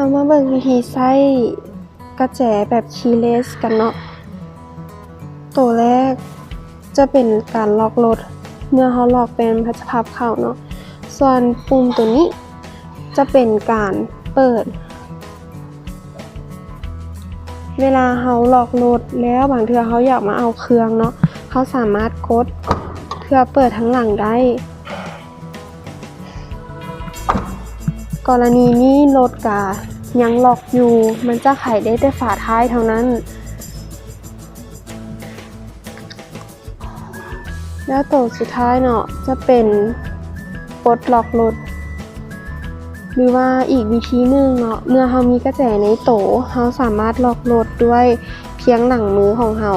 ามาเบิ่งวิธีใช้กระแจแบบคีเลสกันเนาะ ตัวแรกจะเป็นการล็อกรถ เมื่อเขาล็อกเป็นพัชพับเข้าเนาะ ส่วนปุ่มตัวนี้จะเป็นการเปิด เวลาเขาล็อกรถแล้วบางเทือเขาอยากมาเอาเครื่องเนาะเขาสามารถกดเพื่อเปิดทั้งหลังได้ กรณีนี้รถกายังหลอกอยู่ มันจะไขได้แต่ฝาท้ายเท่านั้น แล้วตัวสุดท้ายเนาะจะเป็นปลดล็อกรถหรือว่าอีกวิธีหนึ่งเนาะเมื่อเรามีกระแจในโตเราสามารถล็อกรถด้วยเพียงหนังมือของเรา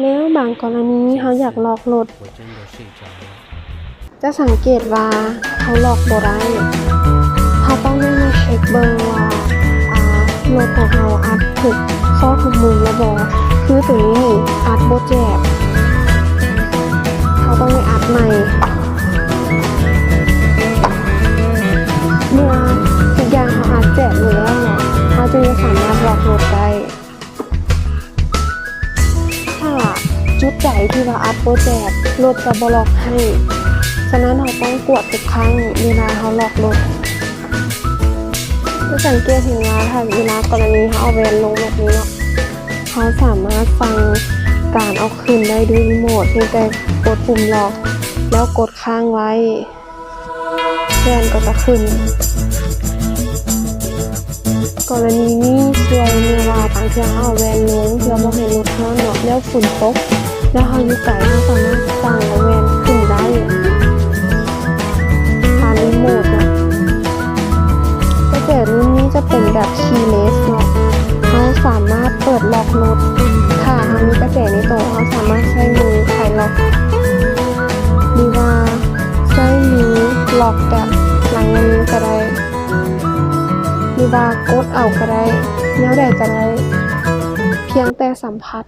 แล้วบางกรณีเขาอยากลอกรถจะสังเกตว่าเขาลอกบ่ได้เขาต้องได้มาเช็คเบอร์ว่ารถของเขาอัดถูกซอกถูกมือแล้วบอกคือตัวนี้อัดโบแจบเขาต้องไปอัดใหม่ จุดใจที่ว่าอัพโปรแจกรถจะบล็อกให้ ฉะนั้นเราต้องกวดทุกครั้งเวลาเขาหลอกรถจะสังเกตเห็นว่าถ้าเวลากรณีเขาเอาแวนลงแบบนี้เนาะเขาสามารถฟังการเอาคืนได้ด้วยรีโมทเพียงแต่กดปุ่มล็อก แล้วกดค้างไว้แวนก็จะขึ้น กรณีนี้ช่วยเมื่อว่าบางเทื่อเขาเอาแวนลงเพื่อบ่ให้รถเขาเนาะแล้วฝุ่นตก แล้วเขาอยู่ไกลเขาสามารถสั่งเอาแวนขึ้นได้ผ่านรีโมทนะก็แต่รุ่นนี้จะเป็นแบบคีย์เลสเนาะเขาสามารถเปิดล็อกรถถ้าเขามีกระแจในตัวเขาสามารถใช้มือไขล็อกหรือว่าใช้นิ้วล็อกแบบหลังนิ้วก็ได้หรือว่ากดเอาก็ได้แนวใดก็ได้เพียงแต่สัมผัส